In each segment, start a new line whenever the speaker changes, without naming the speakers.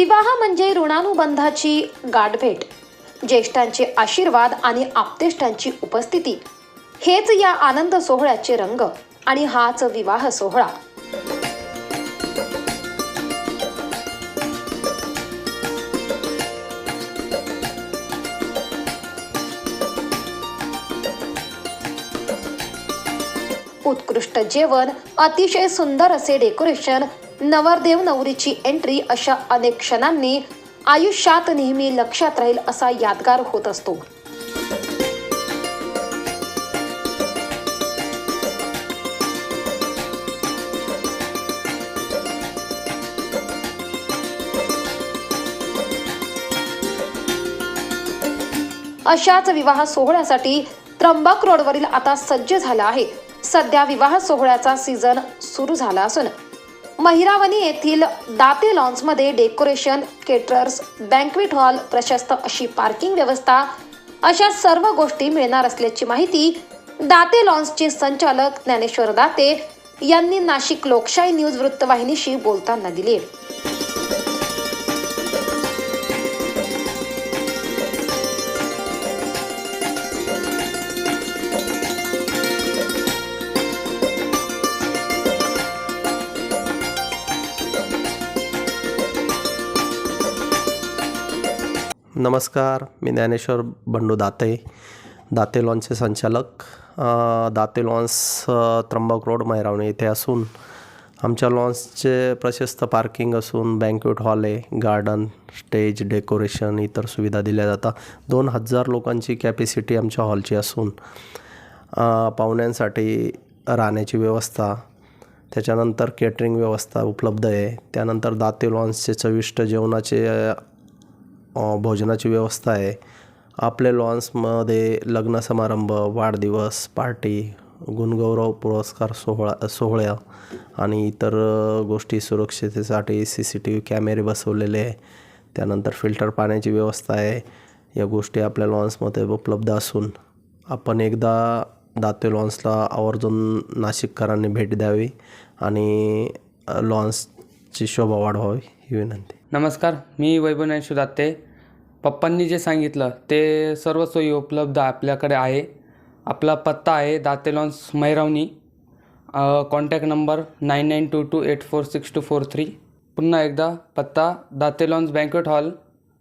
विवाह म्हणजे ऋणानुबंधाची गाठभेट ज्येष्ठांचे आशीर्वाद आणि आप्तेष्टांची उपस्थिती. हेच या आनंद सोहळ्याचे रंग आणि हाच विवाह सोहळा. उत्कृष्ट जेवण अतिशय सुंदर असे डेकोरेशन नवरदेव नवरीची एंट्री अशा अनेक क्षणांनी आयुष्यात नेहमी लक्षात राहील असा यादगार होत असतो. अशाच विवाह सोहळ्यासाठी त्र्यंबक रोडवरील आता सज्ज झाला आहे. सध्या विवाह सोहळ्याचा सीझन सुरू झाला असून महिरावनी येथील दाते लॉन्समध्ये डेकोरेशन केटरर्स बँकवेट हॉल प्रशस्त अशी पार्किंग व्यवस्था अशा सर्व गोष्टी मिळणार असल्याची माहिती दाते लॉन्सचे संचालक ज्ञानेश्वर दाते यांनी नाशिक लोकशाही न्यूज वृत्तवाहिनीशी बोलताना दिली
नमस्कार मी ज्ञानेश्वर बंडू दाते दाते लॉन्सचे संचालक. दाते लॉन्स त्र्यंबक रोड मैरावणे येथे असून आमच्या लॉन्सचे प्रशस्त पार्किंग असून बँक्वेट हॉल आहे गार्डन स्टेज डेकोरेशन इतर सुविधा दिल्या जातात. दोन हजार लोकांची कॅपॅसिटी आमच्या हॉलची असून पाहुण्यांसाठी राहण्याची व्यवस्था त्याच्यानंतर केटरिंग व्यवस्था उपलब्ध आहे. त्यानंतर दाते लॉन्सचे चविष्ट जेवणाचे भोजनाची व्यवस्था आहे. आपल्या लॉन्समध्ये लग्न समारंभ वाढदिवस पार्टी गुणगौरव पुरस्कार सोहळा सोहळ्या आणि इतर गोष्टी सुरक्षितेसाठी सी सी टी व्ही कॅमेरे बसवलेले आहे. त्यानंतर फिल्टर पाण्याची व्यवस्था आहे. या गोष्टी आपल्या लॉन्समध्ये उपलब्ध असून आपण एकदा दाते लॉन्सला आवर्जून नाशिककरांनी भेट द्यावी आणि लॉन्सची शोभा वाढवावी ही विनंती.
नमस्कार मी वैभव दाते पप्पांनी जे सांगितलं ते सर्व सोयी उपलब्ध आपल्याकडे आहे. आपला पत्ता आहे Date lawns Mairavani contact number nine nine two two eight four six two four three पुन्हा एकदा पत्ता Date lawns banquet hall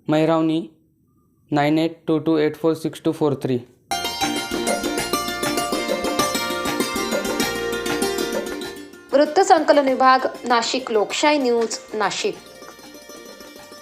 Mairavani nine eight two two eight four six two four three
वृत्तसंकलन विभाग नाशिक लोकशाही न्यूज नाशिक.